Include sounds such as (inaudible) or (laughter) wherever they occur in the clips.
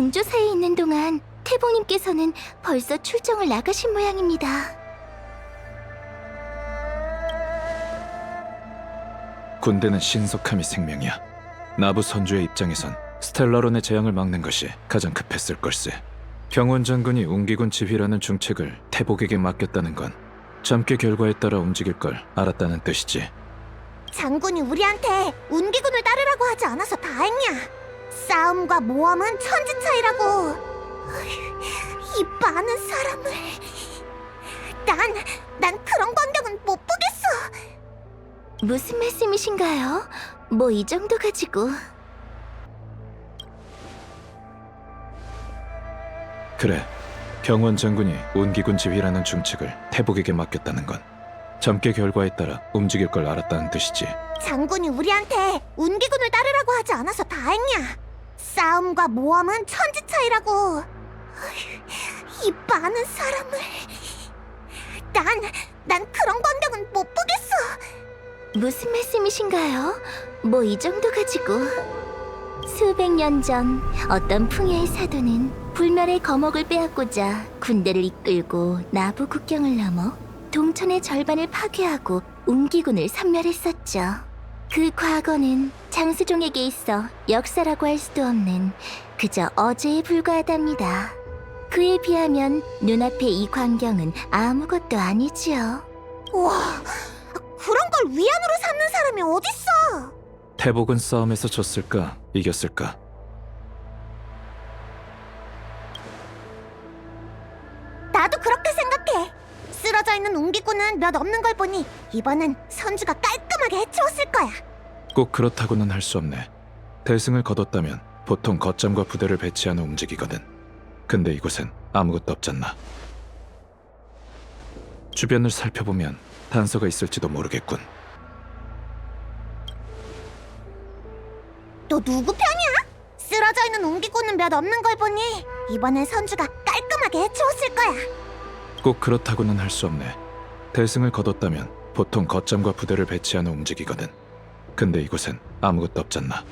공조사에 있는 동안 태봉님께서는 벌써 출정을 나가신 모양입니다. 군대는 신속함이 생명이야. 나부 선주의 입장에선 스텔라론의 재앙을 막는 것이 가장 급했을 걸세. 병원 장군이 웅기군 지휘라는 중책을 태복에게 맡겼다는 건 점괘 결과에 따라 움직일 걸 알았다는 뜻이지. 장군이 우리한테 운기군을 따르라고 하지 않아서 다행이야. 싸움과 모험은 천지 차이라고. 이 많은 사람을. 난, 난 그런 광경은 못 보겠어. 무슨 말씀이신가요? 뭐 이 정도 가지고 그래, 병원 장군이 웅기군 지휘라는 중책을 태복에게 맡겼다는 건 점괘 결과에 따라 움직일 걸 알았다는 뜻이지. 장군이 우리한테 운기군을 따르라고 하지 않아서 다행이야. 싸움과 모험은 천지 차이라고. 이 많은 사람을. 난, 난 그런 광경은 못 보겠어. 무슨 말씀이신가요? 뭐 이 정도 가지고 수백 년 전 어떤 풍야의 사도는 불멸의 거목을 빼앗고자 군대를 이끌고 나부 국경을 넘어 동천의 절반을 파괴하고 웅기군을 섬멸했었죠. 그 과거는 장수종에게 있어 역사라고 할 수도 없는 그저 어제에 불과하답니다. 그에 비하면 눈앞의 이 광경은 아무것도 아니지요. 와, 그런 걸 위안으로 삼는 사람이 어딨어? 태복은 싸움에서 졌을까, 이겼을까? 나도 그렇게 생각해. 쓰러져 있는 웅기군은 몇 없는 걸 보니 이번엔 선주가 깔끔하게 해치웠을 거야. 꼭 그렇다고는 할 수 없네. 대승을 거뒀다면 보통 거점과 부대를 배치하는 움직이거든. 근데 이곳엔 아무것도 없잖나. 주변을 살펴보면 단서가 있을지도 모르겠군. 너 누구 편이야? 쓰러져 있는 웅기군은 몇 없는 걸 보니 이번엔 선주가 깔끔하게 해치웠을 거야. 꼭 그렇다고는 할 수 없네. 대승을 거뒀다면 보통 거점과 부대를 배치하는 움직이거든. 근데 이곳엔 아무것도 없잖나.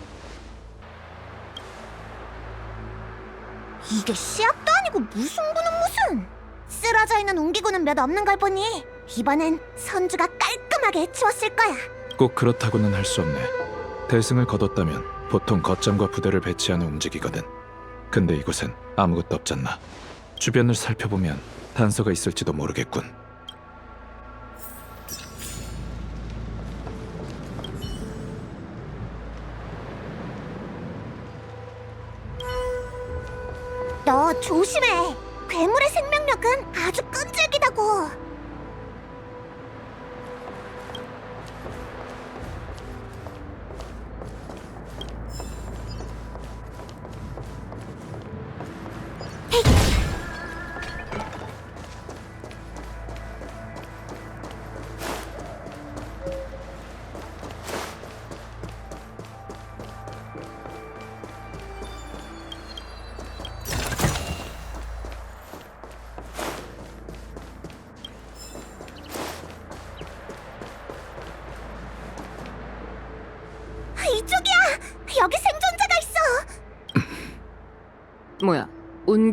이게 시합도 아니고 무슨 구는 무슨? 쓰러져 있는 웅기군은 몇 없는 걸 보니 이번엔 선주가 깔끔하게 해치웠을 거야. 꼭 그렇다고는 할 수 없네. 대승을 거뒀다면 보통 거점과 부대를 배치하는 움직이거든. 근데 이곳엔 아무것도 없잖나. 주변을 살펴보면 단서가 있을지도 모르겠군. 너 조심해. 괴물의 생명력은 아주 끈질기다고.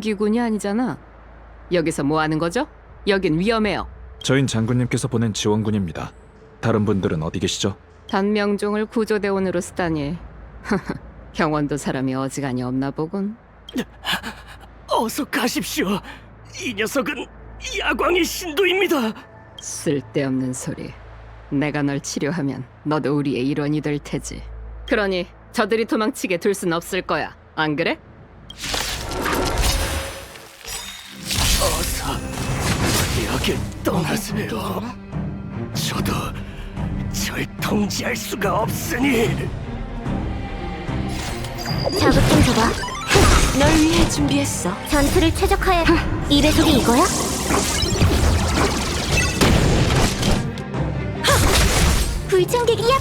기군이 아니잖아. 여기서 뭐 하는 거죠? 여긴 위험해요. 저인 장군님께서 보낸 지원군입니다. 다른 분들은 어디 계시죠? 단명종을 구조대원으로 쓰다니. (laughs) 경원도 사람이 어지간히 없나 보군. 어서 가십시오. 이 녀석은 야광의 신도입니다. 쓸데없는 소리. 내가 널 치료하면 너도 우리의 일원이 될 테지. 그러니 저들이 도망치게 둘 순 없을 거야. 안 그래? 여길 떠나세요. 저도 절 통제할 수가 없으니 자극 좀 줘봐. 널 위해 준비했어. 전투를 최적화해. 이 배속이 이거야? 불청객이야.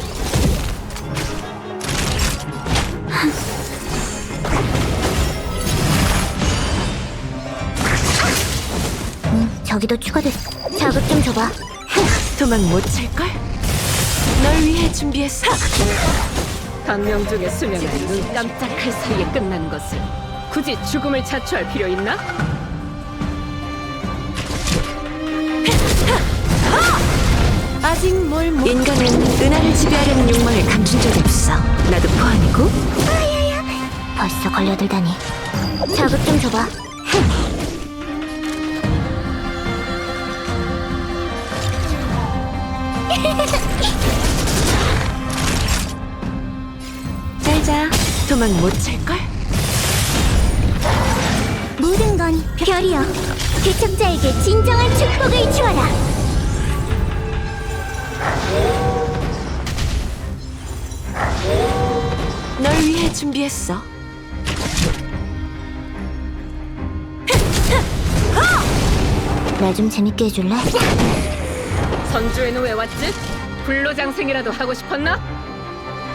저기도 추가됐어. 자극 좀 줘봐. 도망 못 찰걸? 널 위해 준비했어. 단명종의 수명은 눈 깜짝할 사이에 끝난 것을 굳이 죽음을 자초할 필요 있나? 아직 뭘 못... 인간은 은하를 지배하려는 욕망을 감춘 적이 없어. 나도 포함이고. 벌써 걸려들다니. 자극 좀 줘봐. 잘자. 도망 못 찰걸? 모든 건 별이여. 개척자에게 진정한 축복을 주어라. 널 위해 준비했어. 나 좀 재밌게 해줄래? 선주에는 왜 왔지? 불로장생이라도 하고 싶었나?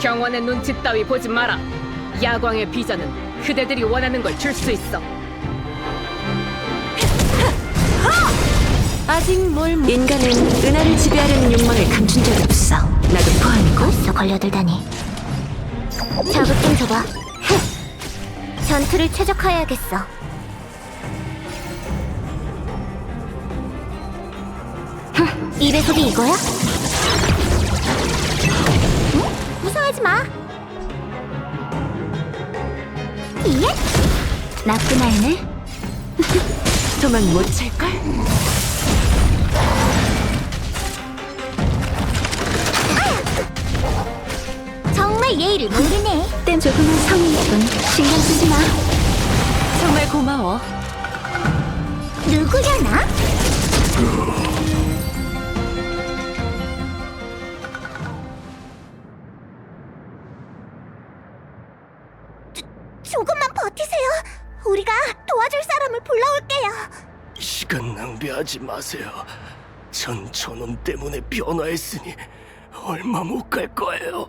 경원의 눈치 따위 보지 마라. 야광의 비전은 그대들이 원하는 걸 줄 수 있어. 아직 뭘 못... 인간은 은하를 지배하려는 욕망을 감춘 적이 없어. 나도 포함이고. 벌써 걸려들다니. 자극 좀 줘봐. 전투를 최적화해야겠어. 이 배속이 이거야? 응? 무서워하지 마. 이에? 나쁜 아이네. (laughs) 도망 못 찰걸? 정말 예의를 모르네. 땐 조금은 뿐. 신경 쓰지 마. 정말 고마워. 누구려나? 낭비하지 마세요. 전 저놈 때문에 변화했으니 얼마 못 갈 거예요.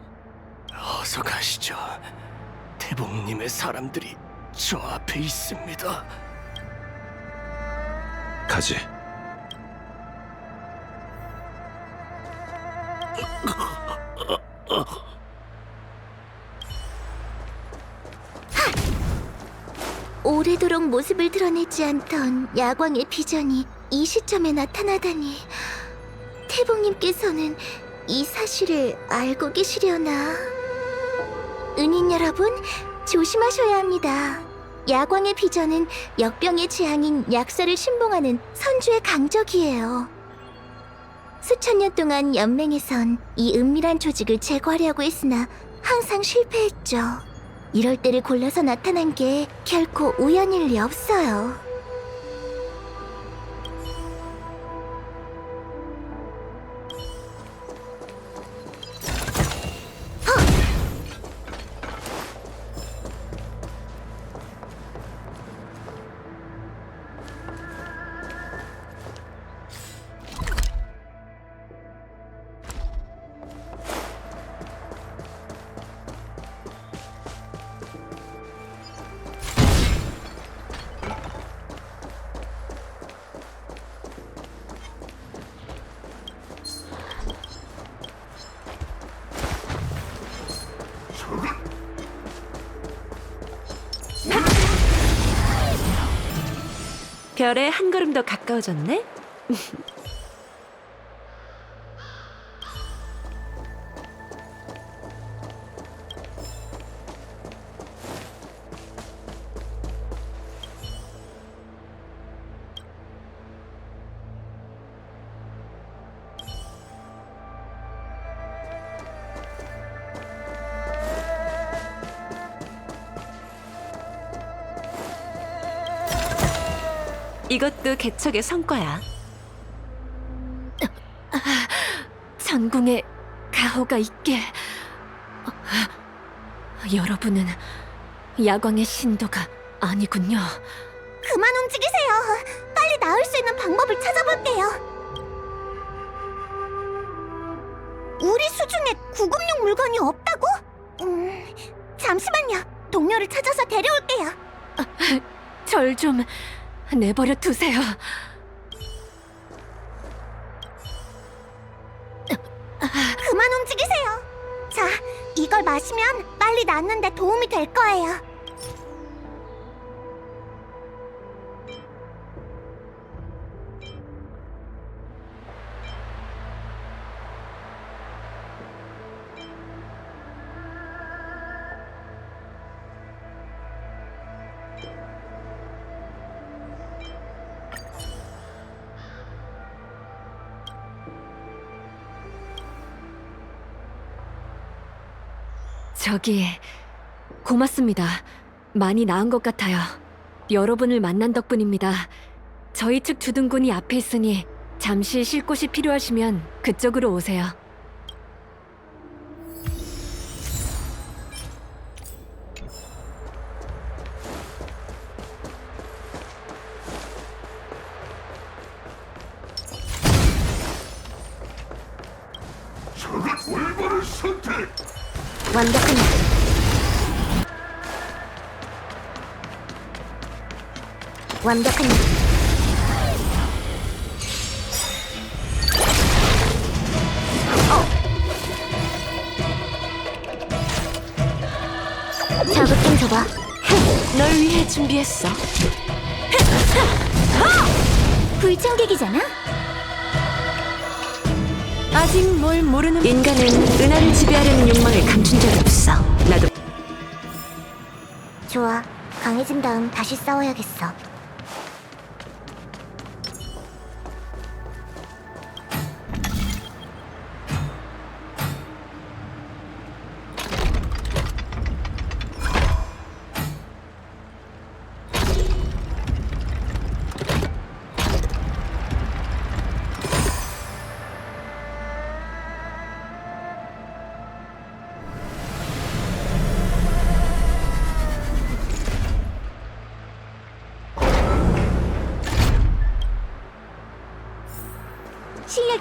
어서 가시죠. 태봉님의 사람들이 저 앞에 있습니다. 가지. 오래도록 모습을 드러내지 않던 야광의 비전이 이 시점에 나타나다니. 태봉님께서는 이 사실을 알고 계시려나? 은인 여러분 조심하셔야 합니다. 야광의 비전은 역병의 재앙인 약사를 신봉하는 선주의 강적이에요. 수천 년 동안 연맹에선 이 은밀한 조직을 제거하려고 했으나 항상 실패했죠. 이럴 때를 골라서 나타난 게 결코 우연일 리 없어요. 별에 한 걸음 더 가까워졌네? 이것도 개척의 성과야. 전궁에 가호가 있게. 여러분은 야광의 신도가 아니군요. 그만 움직이세요. 빨리 나을 수 있는 방법을 찾아볼게요. 우리 수중에 구급용 물건이 없다고? 음, 잠시만요. 동료를 찾아서 데려올게요. 절 좀 내버려 두세요. 그만 움직이세요. 자, 이걸 마시면 빨리 낫는데 도움이 될 거예요. 저기 고맙습니다. 많이 나은 것 같아요. 여러분을 만난 덕분입니다. 저희 측 주둔군이 앞에 있으니 잠시 쉴 곳이 필요하시면 그쪽으로 오세요. 완벽한 어. 자극 좀 줘봐. 널 위해 준비했어. 불청객이잖아. 아직 뭘 모르는 인간은 은하를 지배하려는 욕망을 감춘 적이 없어. 나도 좋아. 강해진 다음 다시 싸워야겠어.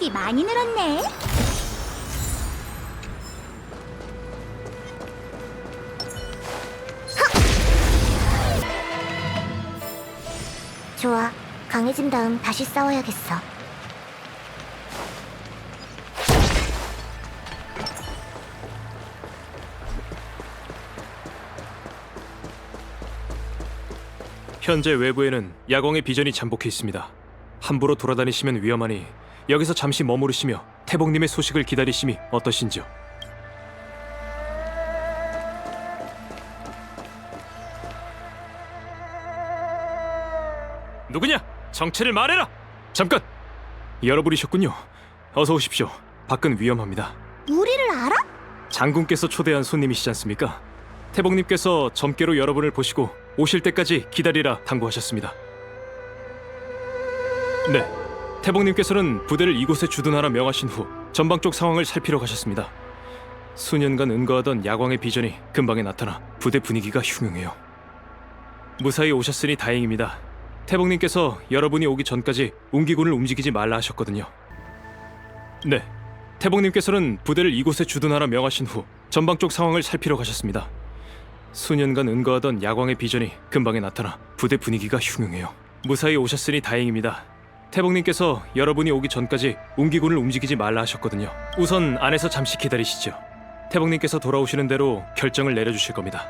실력이 많이 늘었네. 좋아. 강해진 다음 다시 싸워야겠어. 현재 외부에는 야광의 비전이 잠복해 있습니다. 함부로 돌아다니시면 위험하니 여기서 잠시 머무르시며 태복님의 소식을 기다리심이 어떠신지요? 누구냐? 정체를 말해라! 잠깐! 여러분이셨군요. 어서 오십시오. 밖은 위험합니다. 우리를 알아? 장군께서 초대한 손님이시지 않습니까? 태복님께서 점괘로 여러분을 보시고 오실 때까지 기다리라 당부하셨습니다. 네, 태복님께서는 부대를 이곳에 주둔하라 명하신 후 전방 쪽 상황을 살피러 가셨습니다. 수년간 은거하던 야광의 비전이 금방에 나타나 부대 분위기가 흉흉해요. 무사히 오셨으니 다행입니다. 태복님께서 여러분이 오기 전까지 웅기군을 움직이지 말라 하셨거든요. 네, 태복님께서는 부대를 이곳에 주둔하라 명하신 후 전방 쪽 상황을 살피러 가셨습니다. 수년간 은거하던 야광의 비전이 금방에 나타나 부대 분위기가 흉흉해요. 무사히 오셨으니 다행입니다. 태복님께서 여러분이 오기 전까지 웅기군을 움직이지 말라 하셨거든요. 우선 안에서 잠시 기다리시죠. 태복님께서 돌아오시는 대로 결정을 내려주실 겁니다.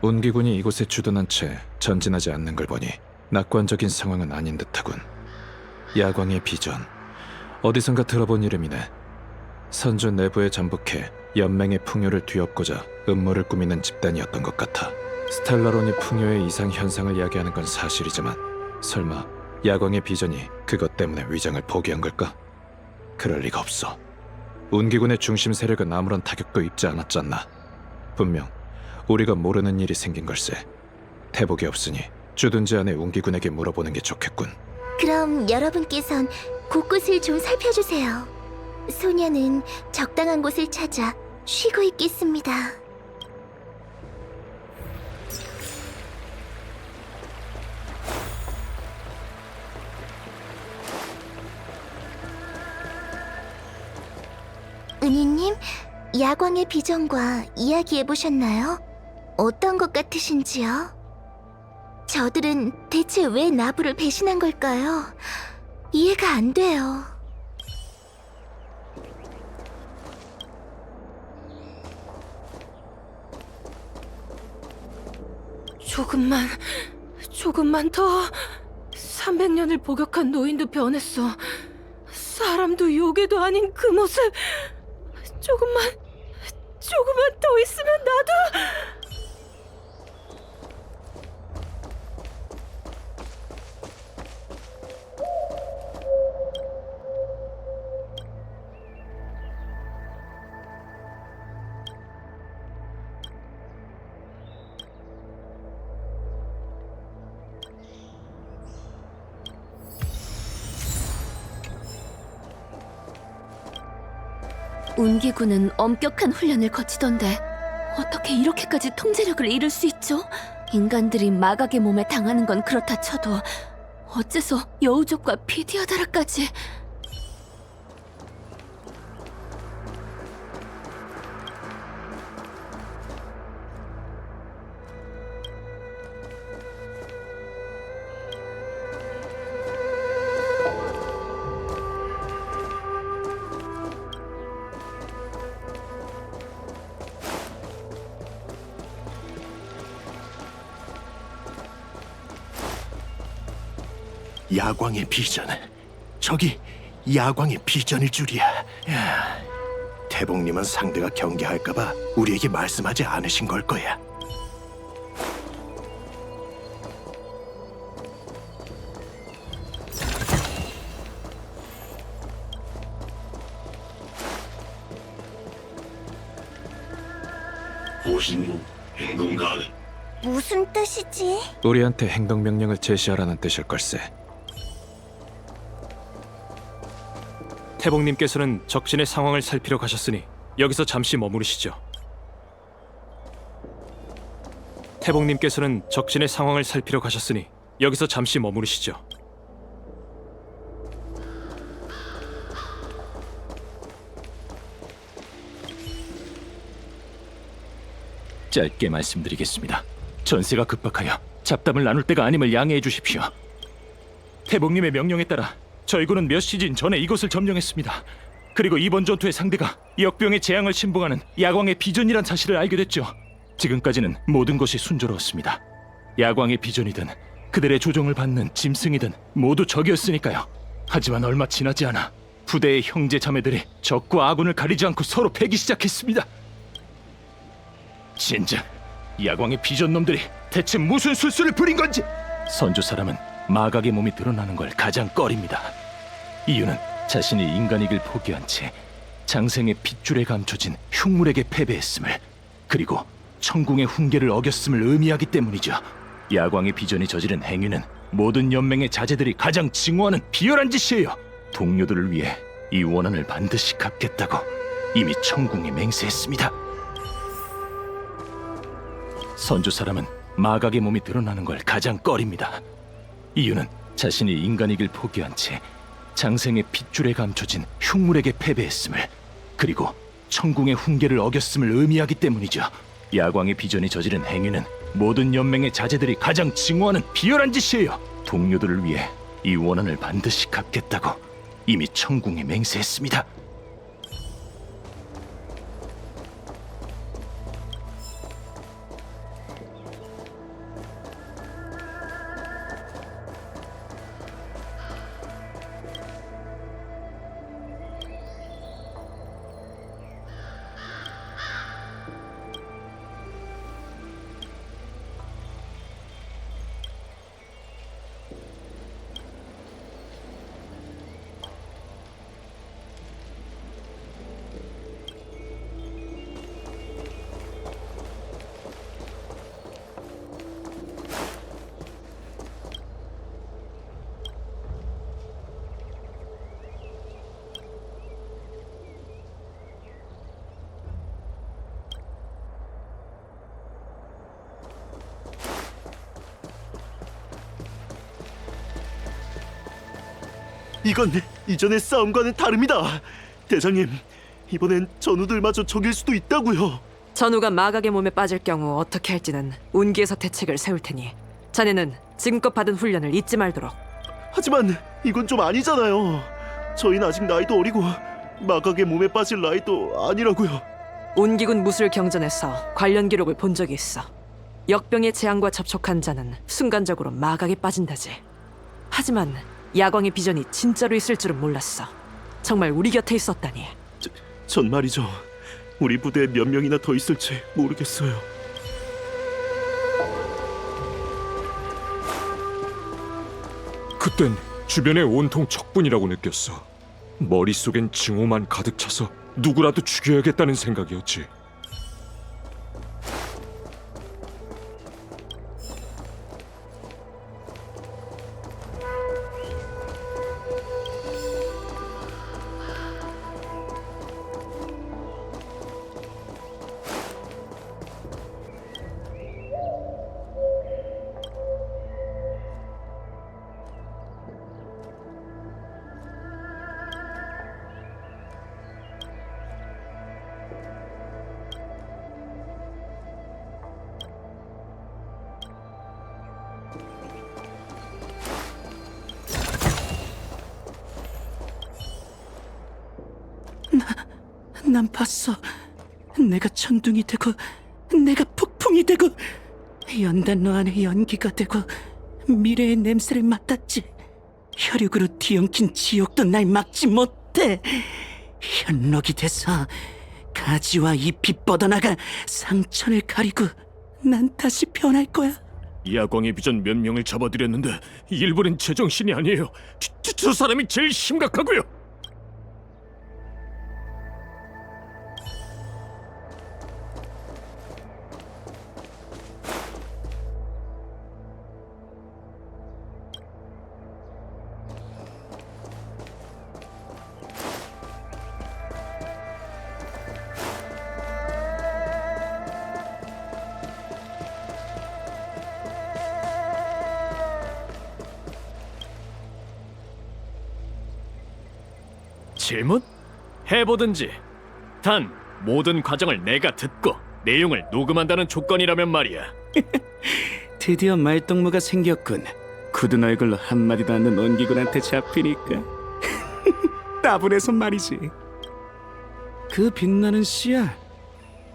운기군이 이곳에 주둔한 채 전진하지 않는 걸 보니 낙관적인 상황은 아닌 듯하군. 야광의 비전. 어디선가 들어본 이름이네. 선주 내부에 잠복해 연맹의 풍요를 뒤엎고자 음모를 꾸미는 집단이었던 것 같아. 스텔라론이 풍요의 이상 현상을 야기하는 건 사실이지만 설마 야광의 비전이 그것 때문에 위장을 포기한 걸까? 그럴 리가 없어. 운기군의 중심 세력은 아무런 타격도 입지 않았잖나. 분명 우리가 모르는 일이 생긴 걸세. 태복이 없으니 주둔지 안에 운기군에게 물어보는 게 좋겠군. 그럼 여러분께선 곳곳을 좀 살펴주세요. 소녀는 적당한 곳을 찾아 쉬고 있겠습니다. 은희님, 야광의 비전과 이야기해 보셨나요? 어떤 것 같으신지요? 저들은 대체 왜 나부를 배신한 걸까요? 이해가 안 돼요. 조금만, 조금만 더. 300년을 복역한 노인도 변했어. 사람도 요괴도 아닌 그 모습. 조금만, 조금만 더 있으면 나도. 운기군은 엄격한 훈련을 거치던데 어떻게 이렇게까지 통제력을 잃을 수 있죠? 인간들이 마각의 몸에 당하는 건 그렇다 쳐도 어째서 여우족과 비디아다라까지 야광의 비전. 저기 야광의 비전일 줄이야. 야, 태봉님은 상대가 경계할까봐 우리에게 말씀하지 않으신 걸 거야. 무슨 뜻이지? 우리한테 행동 명령을 제시하라는 뜻일 걸세. 태봉님께서는 적진의 상황을 살피러 가셨으니 여기서 잠시 머무르시죠. 태봉님께서는 적진의 상황을 살피러 가셨으니 여기서 잠시 머무르시죠. 짧게 말씀드리겠습니다. 전세가 급박하여 잡담을 나눌 때가 아님을 양해해 주십시오. 태봉님의 명령에 따라 저희 군은 몇 시즌 전에 이곳을 점령했습니다. 그리고 이번 전투의 상대가 역병의 재앙을 신봉하는 야광의 비전이란 사실을 알게 됐죠. 지금까지는 모든 것이 순조로웠습니다. 야광의 비전이든 그들의 조종을 받는 짐승이든 모두 적이었으니까요. 하지만 얼마 지나지 않아 부대의 형제 자매들이 적과 아군을 가리지 않고 서로 패기 시작했습니다. 진작 야광의 비전 놈들이 대체 무슨 술수를 부린 건지 선조 사람은 마각의 몸이 드러나는 걸 가장 꺼립니다. 이유는 자신이 인간이길 포기한 채 장생의 핏줄에 감춰진 흉물에게 패배했음을 그리고 천궁의 훈계를 어겼음을 의미하기 때문이죠. 야광의 비전이 저지른 행위는 모든 연맹의 자제들이 가장 징후하는 비열한 짓이에요. 동료들을 위해 이 원한을 반드시 갚겠다고 이미 천궁에 맹세했습니다. 선조 사람은 마각의 몸이 드러나는 걸 가장 꺼립니다. 이유는 자신이 인간이길 포기한 채 장생의 핏줄에 감춰진 흉물에게 패배했음을 그리고 천궁의 훈계를 어겼음을 의미하기 때문이죠. 야광의 비전이 저지른 행위는 모든 연맹의 자제들이 가장 징후하는 비열한 짓이에요. 동료들을 위해 이 원한을 반드시 갚겠다고 이미 천궁에 맹세했습니다. 이건 이전의 싸움과는 다릅니다. 대장님, 이번엔 전우들마저 적일 수도 있다고요. 전우가 마각의 몸에 빠질 경우 어떻게 할지는 운기에서 대책을 세울 테니 자네는 지금껏 받은 훈련을 잊지 말도록 하지만 이건 좀 아니잖아요. 저희는 아직 나이도 어리고 마각의 몸에 빠질 나이도 아니라고요. 운기군 무술 경전에서 관련 기록을 본 적이 있어 역병의 재앙과 접촉한 자는 순간적으로 마각에 빠진다지 하지만 야광의 비전이 진짜로 있을 줄은 몰랐어 정말 우리 곁에 있었다니 전 말이죠. 우리 부대에 몇 명이나 더 있을지 모르겠어요. 그땐 주변에 온통 적분이라고 느꼈어. 머릿속엔 증오만 가득 차서 누구라도 죽여야겠다는 생각이었지. 난 봤어. 내가 천둥이 되고, 내가 폭풍이 되고, 연단 너 안에 연기가 되고, 미래의 냄새를 맡았지. 혈육으로 뒤엉킨 지옥도 날 막지 못해. 현록이 돼서 가지와 잎이 뻗어나가 상처를 가리고 난 다시 변할 거야. 야광의 비전 몇 명을 잡아들였는데 일본은 제정신이 아니에요. 저, 저, 저 사람이 제일 심각하고요. 질문? 해보든지. 단 모든 과정을 내가 듣고 내용을 녹음한다는 조건이라면 말이야. (laughs) 드디어 말동무가 생겼군. 굳은 얼굴로 한마디도 않는 원기군한테 잡히니까 (laughs) 따분해서 말이지. 그 빛나는 씨야.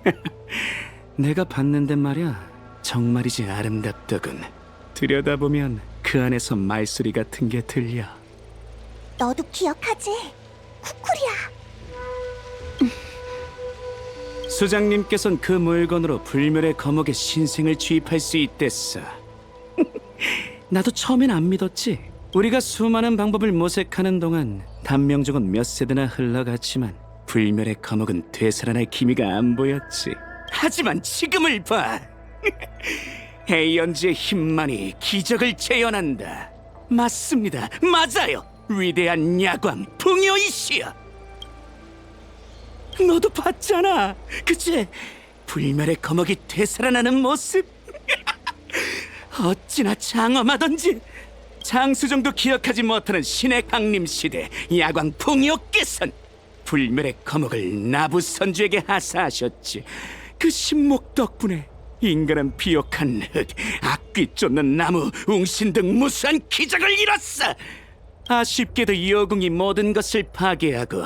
(laughs) 내가 봤는데 말이야. 정말이지 아름답더군. 들여다보면 그 안에서 말소리 같은 게 들려. 너도 기억하지? 쿠쿠리야. 수장님께선 그 물건으로 불멸의 거목의 신생을 주입할 수 있댔어. (laughs) 나도 처음엔 안 믿었지. 우리가 수많은 방법을 모색하는 동안 단명종은 몇 세대나 흘러갔지만 불멸의 거목은 되살아날 기미가 안 보였지. 하지만 지금을 봐. (laughs) 헤이언즈의 힘만이 기적을 재현한다. 맞습니다. 맞아요. 위대한 야광 풍요이시여. 너도 봤잖아. 그치? 불멸의 거목이 되살아나는 모습. (laughs) 어찌나 장엄하던지. 장수정도 기억하지 못하는 신의 강림 시대 야광 풍요께선 불멸의 거목을 나부 선주에게 하사하셨지. 그 신목 덕분에 인간은 비옥한 흙, 악귀 쫓는 나무, 웅신 등 무수한 기적을 이뤘어. 아쉽게도 여궁이 모든 것을 파괴하고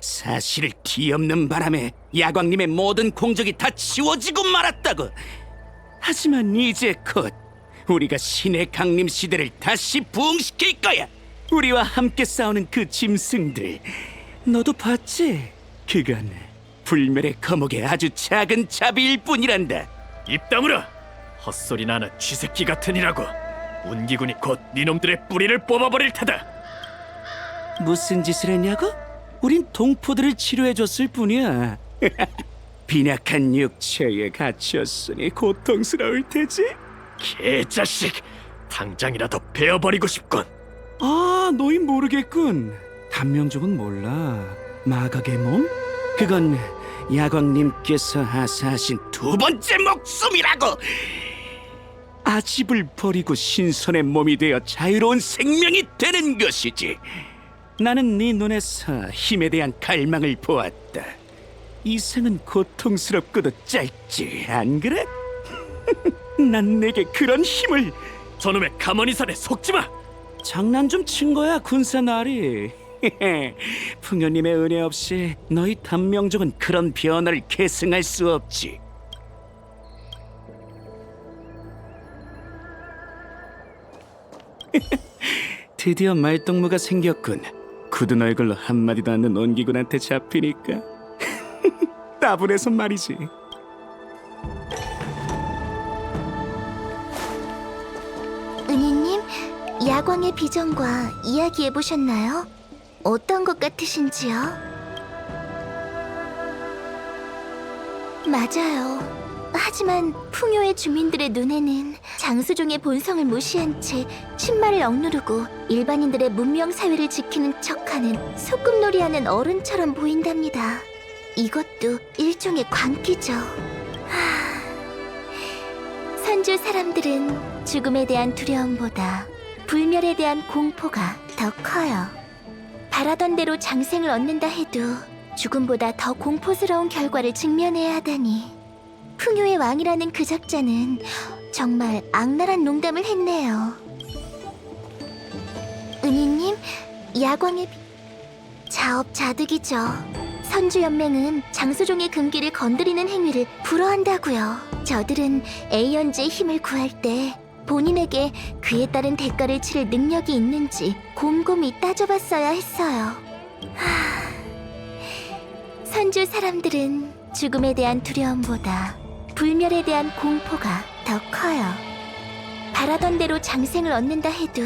사실을 뒤엎는 바람에 야광님의 모든 공적이 다 지워지고 말았다고. 하지만 이제 곧 우리가 신의 강림 시대를 다시 부흥시킬 거야. 우리와 함께 싸우는 그 짐승들 너도 봤지? 그건 불멸의 거목의 아주 작은 자비일 뿐이란다. 입 다물어! 헛소리나 하는 쥐새끼 같으니라고. 운기군이 곧 니놈들의 뿌리를 뽑아버릴 테다. 무슨 짓을 했냐고? 우린 동포들을 치료해줬을 뿐이야. (laughs) 빈약한 육체에 갇혔으니 고통스러울 테지. 개자식! 당장이라도 베어버리고 싶군. 아, 너희 모르겠군. 단명종은 몰라. 마각의 몸? 그건 야광님께서 하사하신 두 번째 목숨이라고. 아집을 버리고 신선의 몸이 되어 자유로운 생명이 되는 것이지. 나는 네 눈에서 힘에 대한 갈망을 보았다. 이 생은 고통스럽고도 짧지, 안 그래? (laughs) 난 내게 그런 힘을 저놈의 가만히 산에 속지 마! 장난 좀 친 거야 군사 나리. (laughs) 풍요님의 은혜 없이 너희 단명족은 그런 변화를 계승할 수 없지. (laughs) 드디어 말동무가 생겼군. 굳은 얼굴로 한마디도 않는 온기군한테 잡히니까 (laughs) 따분해서 말이지. 은희님, 야광의 비전과 이야기해 보셨나요? 어떤 것 같으신지요? 맞아요. 하지만 풍요의 주민들의 눈에는 장수종의 본성을 무시한 채 신말을 억누르고 일반인들의 문명 사회를 지키는 척하는 소꿉놀이하는 어른처럼 보인답니다. 이것도 일종의 광기죠. 하... 선주 사람들은 죽음에 대한 두려움보다 불멸에 대한 공포가 더 커요. 바라던 대로 장생을 얻는다 해도 죽음보다 더 공포스러운 결과를 직면해야 하다니. 풍요의 왕이라는 그 작자는 정말 악랄한 농담을 했네요. 은희님, 야광의 비... 자업자득이죠. 선주연맹은 장수종의 금기를 건드리는 행위를 불허한다고요. 저들은 에이언즈의 힘을 구할 때 본인에게 그에 따른 대가를 치를 능력이 있는지 곰곰이 따져봤어야 했어요. 하... 선주 사람들은 죽음에 대한 두려움보다 불멸에 대한 공포가 더 커요. 바라던 대로 장생을 얻는다 해도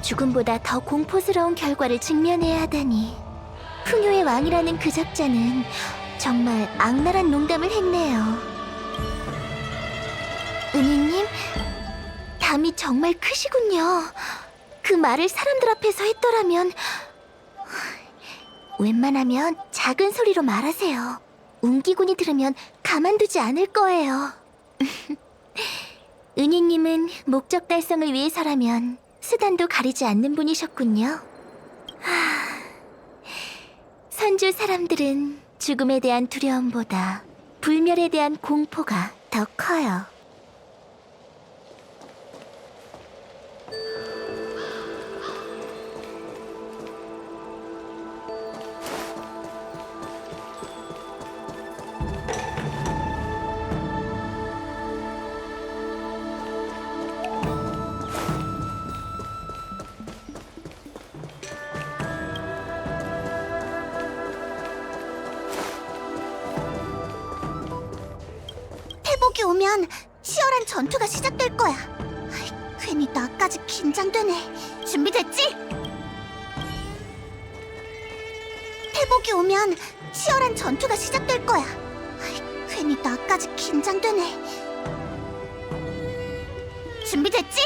죽음보다 더 공포스러운 결과를 직면해야 하다니. 풍요의 왕이라는 그 작자는 정말 악랄한 농담을 했네요. 은희님, 담이 정말 크시군요. 그 말을 사람들 앞에서 했더라면 웬만하면 작은 소리로 말하세요. 운기군이 들으면 가만두지 않을 거예요. (laughs) 은희님은 목적 달성을 위해서라면 수단도 가리지 않는 분이셨군요. 하... 선주 사람들은 죽음에 대한 두려움보다 불멸에 대한 공포가 더 커요. 시작될 거야. 괜히 나까지 긴장되네. 준비됐지? 회복이 오면 치열한 전투가 시작될 거야. 괜히 나까지 긴장되네. 준비됐지?